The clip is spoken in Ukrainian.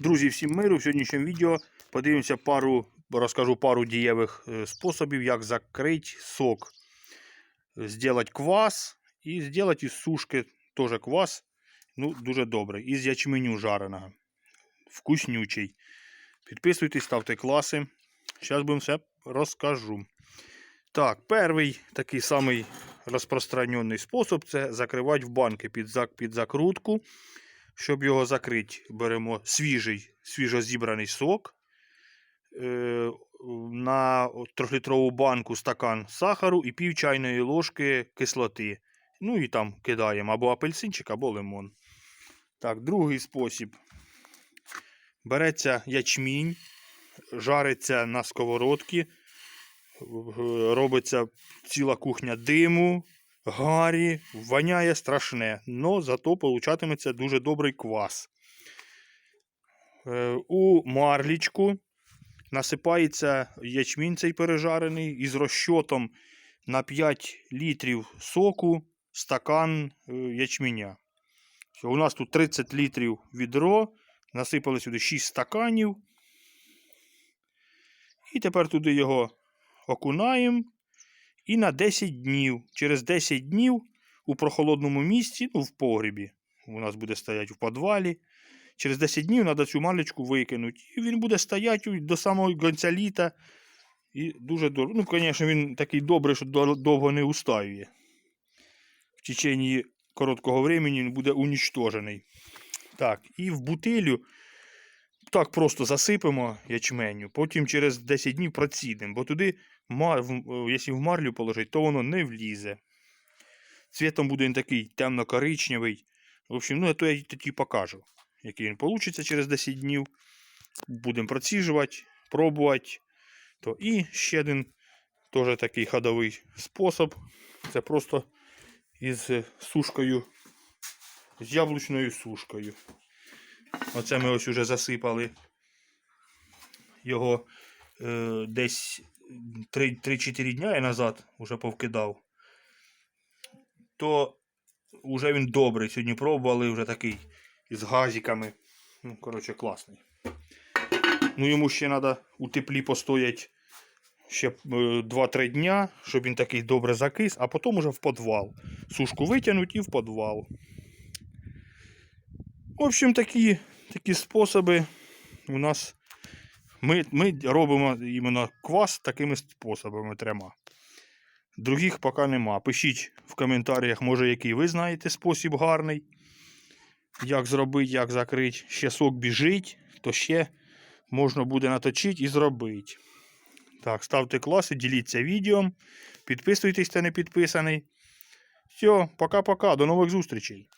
Друзі, всім миру. В сьогоднішньому відео подивимося пару, розкажу пару дієвих е, способів, як закрити сок. Зробити квас і зробити із сушки теж квас. Ну, дуже добрий. Із ячменю жареного. Вкуснючий. Підписуйтесь, ставте класи. Зараз будемо все розкажу. Так, перший такий самий розпространений спосіб це закривати в банки під, зак- під закрутку. Щоб його закрити, беремо свіжий, свіжозібраний сок. Е, на трьохлітрову банку стакан сахару і пів чайної ложки кислоти. Ну і там кидаємо або апельсинчик, або лимон. Так, другий спосіб. Береться ячмінь, жариться на сковородці, робиться ціла кухня диму, гарі, воняє страшне, но зато получатиметься дуже добрий квас. Е, У марлічку насипається ячмінь цей пережарений із розчотом на 5 літрів соку стакан е, ячменя. У нас тут 30 літрів відро, насипали сюди 6 стаканів. І тепер туди його окунаємо. І на 10 днів. Через 10 днів у прохолодному місці, ну, в погрібі, у нас буде стояти в підвалі. Через 10 днів треба цю маличку викинути. І він буде стояти до самого кінця літа. І дуже добре. Ну, звісно, він такий добрий, що довго не устаює. В течение короткого времени він буде унічтожений. Так, і в бутилю так просто засипемо ячменю, потім через 10 днів процідимо, бо туди, е, якщо в марлю положити, то воно не влізе. Цвітом буде він такий темно-коричневий. В общем, ну, то я тоді покажу, який він вийде через 10 днів. Будемо проціжувати, пробувати. То. І ще один теж такий ходовий спосіб. Це просто із сушкою, з яблучною сушкою. Оце ми ось уже засипали його е, десь 3-4 дня я назад вже повкидав. То вже він добрий. Сьогодні пробували вже такий із газиками. Ну, коротше, класний. Ну, йому ще треба у теплі постоять ще е, 2-3 дня, щоб він такий добре закис, а потім уже в підвал. Сушку витягнуть і в підвал. В общем, такі, такі способи у нас. Ми, ми робимо іменно квас такими способами трьома. Других поки нема. Пишіть в коментарях, може, який ви знаєте спосіб гарний. Як зробити, як закрити. Ще сок біжить, то ще можна буде наточити і зробити. Так, ставте класи, діліться відео. Підписуйтесь, хто не підписаний. Все, пока-пока, до нових зустрічей.